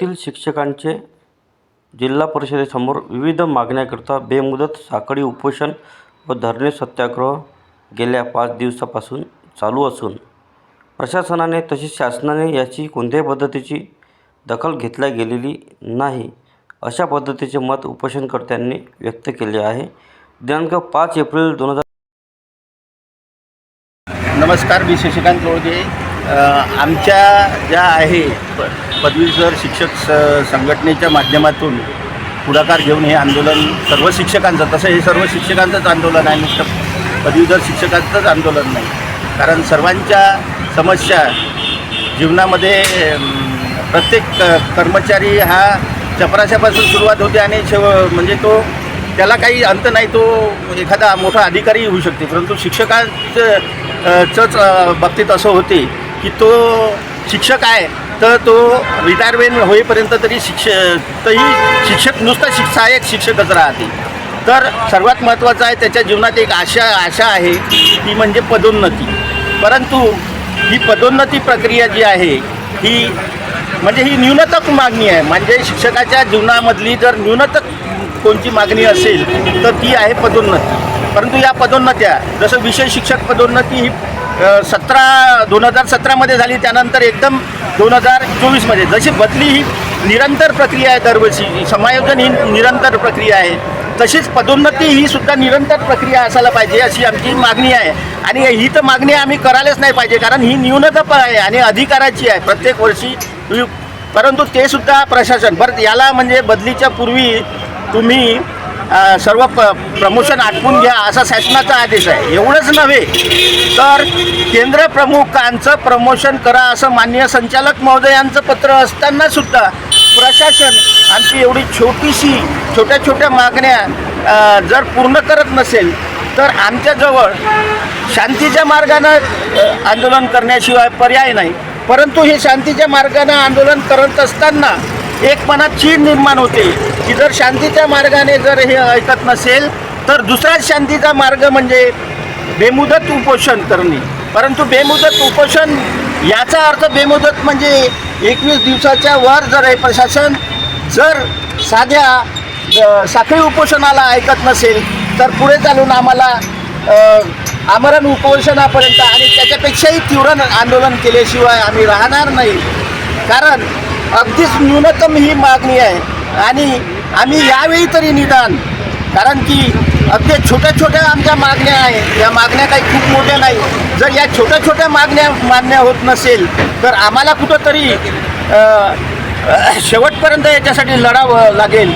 तील शिक्षकांचे जिल्हा परिषदेसमोर विविध मागण्यांकरता बेमुदत साखळी उपोषण व धरणे सत्याग्रह गेल्या पाच दिवसापासून चालू असून प्रशासनाने तसेच शासनाने याची कोणत्याही पद्धतीची दखल घेतल्या गेलेली नाही अशा पद्धतीचे मत उपोषणकर्त्यांनी व्यक्त केले आहे. दिनांक पाच एप्रिल दोन हजार नमस्कार मी शशिकांत लोळगे. आमच्या ज्या आहे पदवीधर शिक्षक स संघटनेच्या माध्यमातून पुढाकार घेऊन हे आंदोलन सर्व शिक्षकांचं तसं हे सर्व शिक्षकांचंच आंदोलन आहे नुसतं पदवीधर शिक्षकांचंच आंदोलन नाही. कारण सर्वांच्या समस्या जीवनामध्ये प्रत्येक कर्मचारी हा चपराशापासून सुरुवात होते आणि शेव म्हणजे तो त्याला काही अंत नाही तो एखादा मोठा अधिकारी होऊ शकते. परंतु शिक्षकांचं चंच बाबतीत असं होते की तो शिक्षक आहे तर तो रिटायरमेंट होईपर्यंत तरी शिक्ष तरी शिक्षक नुसता शिक सहाय्यक शिक्षकच राहते तर सर्वात महत्त्वाचं आहे त्याच्या जीवनात एक आशा आशा आहे ती म्हणजे पदोन्नती. परंतु ही पदोन्नती प्रक्रिया जी आहे ही म्हणजे ही न्यूनतम मागणी आहे. म्हणजे शिक्षकाच्या जीवनामधली जर न्यूनतम कोणती मागणी असेल तर ती आहे पदोन्नती. परंतु या पदोन्नत्या जसं विषय शिक्षक पदोन्नती ही सतरा दोन हजार सतरामध्ये झाली त्यानंतर एकदम दोन हजार चोवीसमध्ये. जशी बदली ही निरंतर प्रक्रिया आहे दरवर्षी समायोजन ही निरंतर प्रक्रिया आहे तशीच पदोन्नती ही सुद्धा निरंतर प्रक्रिया असायला पाहिजे अशी आमची मागणी आहे. आणि ही तर मागणी आम्ही करायलाच नाही पाहिजे कारण ही न्यूनतम आहे आणि अधिकाराची आहे प्रत्येक वर्षी. परंतु ते सुद्धा प्रशासन बरं याला म्हणजे बदलीच्या पूर्वी तुम्ही सर्व प प्रमोशन आटपून घ्या असा शासनाचा आदेश आहे. एवढंच नव्हे तर केंद्र प्रमुखांचं प्रमोशन करा असं माननीय संचालक महोदयांचं पत्र असताना सुद्धा प्रशासन आमची एवढी छोटीशी छोट्या छोट्या मागण्या जर पूर्ण करत नसेल तर आमच्याजवळ शांतीच्या मार्गानं आंदोलन करण्याशिवाय पर्याय नाही. परंतु हे शांतीच्या मार्गानं आंदोलन करत असताना एक मनात चीड निर्माण होते. की जर शांतीच्या मार्गाने जर हे ऐकत नसेल तर दुसरा शांतीचा मार्ग म्हणजे बेमुदत उपोषण करणे. परंतु बेमुदत उपोषण याचा अर्थ बेमुदत म्हणजे एकवीस दिवसाच्या वर जर हे प्रशासन जर साध्या साखळी उपोषणाला ऐकत नसेल तर पुढे चालून आम्हाला आमरण उपोषणापर्यंत आणि त्याच्यापेक्षाही तीव्र आंदोलन केल्याशिवाय आम्ही राहणार नाही. कारण अगदीच न्यूनतम ही मागणी आहे. आणि आम्ही यावेळी तरी निदान कारण की अगदी छोट्या छोट्या आमच्या मागण्या आहेत या मागण्या काही खूप मोठ्या नाही. जर या छोट्या छोट्या मागण्या मान्य होत नसेल तर आम्हाला कुठंतरी शेवटपर्यंत याच्यासाठी लढावं लागेल.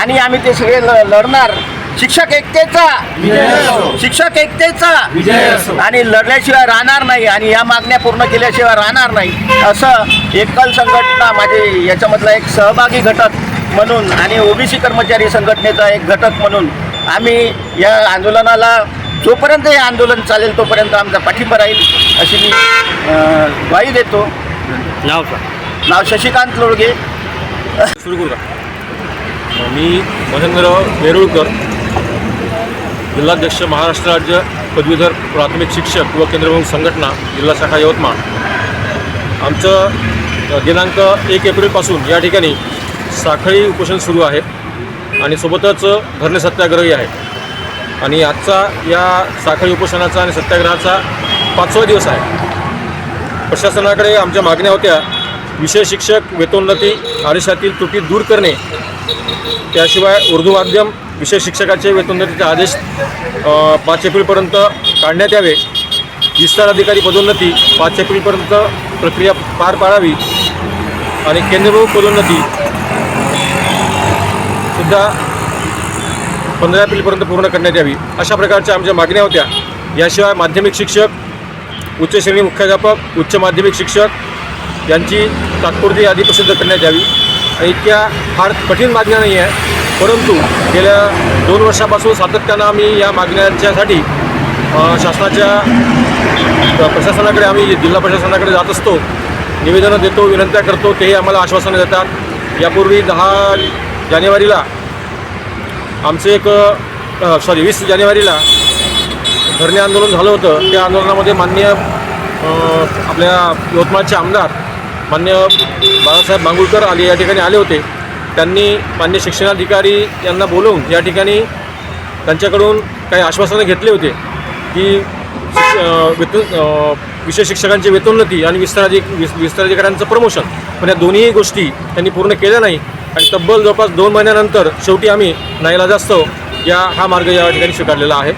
आणि आम्ही ते सगळे ल लढणार. शिक्षक एकतेचा. शिक्षक एकतेचा. आणि लढल्याशिवाय राहणार नाही आणि या मागण्या पूर्ण केल्याशिवाय राहणार नाही. असं एकल संघटना माझे याच्यामधला एक सहभागी घटक म्हणून आणि ओबीसी कर्मचारी संघटनेचा एक घटक म्हणून आम्ही या आंदोलनाला जोपर्यंत हे आंदोलन चालेल तोपर्यंत आमचा पाठिंबा राहील अशी मी ग्वाही देतो. नाव नाव शशिकांत लोळगे. सुरू करू का मी महेंद्र वेरुळकर. जिल्हाध्यक्ष महाराष्ट्र राज्य पदवीधर प्राथमिक शिक्षक व केंद्रप्रमुख संघटना जिल्हा शाखा यवतमाळ. आमचं दिनांक एक एप्रिलपासून या ठिकाणी साखळी उपोषण सुरू आहे आणि सोबतच धरणे सत्याग्रही आहे. आणि आजचा या साखळी उपोषणाचा आणि सत्याग्रहाचा पाचवा दिवस आहे. प्रशासनाकडे आमच्या मागण्या होत्या विषय शिक्षक वेतोन्नती आदेशातील त्रुटी दूर करणे त्याशिवाय उर्दू माध्यम विषय शिक्षकाचे वेतोन्नतीचे आदेश पाच एप्रिलपर्यंत काढण्यात यावे. विस्तार अधिकारी पदोन्नती पाच एप्रिलपर्यंत प्रक्रिया पार पाडावी आणि केंद्रप्रमुख पदोन्नती सुद्धा पंधरा एप्रिलपर्यंत पूर्ण करण्यात यावी. अशा प्रकारच्या आमच्या मागण्या होत्या. याशिवाय माध्यमिक शिक्षक उच्च श्रेणी मुख्याध्यापक उच्च माध्यमिक शिक्षक यांची तात्पुरती यादी प्रसिद्ध करण्यात यावी. इतक्या फार कठीण मागण्या नाही आहे परंतु गेल्या दोन वर्षापासून सातत्यानं आम्ही या मागण्यांच्यासाठी शासनाच्या प्रशासनाकडे आम्ही जिल्हा प्रशासनाकडे जात असतो. निवेदनं देतो विनंत्या करतो तेही आम्हाला आश्वासनं देतात. यापूर्वी दहा जानेवारीला आमचं एक सॉरी वीस जानेवारीला धरणे आंदोलन झालं होतं. त्या आंदोलनामध्ये माननीय आपल्या यवतमाळचे आमदार मान्य बाळासाहेब मांगुळकर आले या ठिकाणी आले होते. त्यांनी मान्य शिक्षणाधिकारी यांना बोलवून या ठिकाणी त्यांच्याकडून काही आश्वासनं घेतले होते की वेतन विशेष विषय शिक्षकांची वेतोन्नती आणि विस्ताराधिक विस विस्ताराधिकाऱ्यांचं प्रमोशन. पण या दोन्ही गोष्टी त्यांनी पूर्ण केल्या नाही आणि तब्बल जवळपास दोन महिन्यानंतर शेवटी आम्ही नाईलाजास्तव या हा मार्ग या ठिकाणी स्वीकारलेला आहे.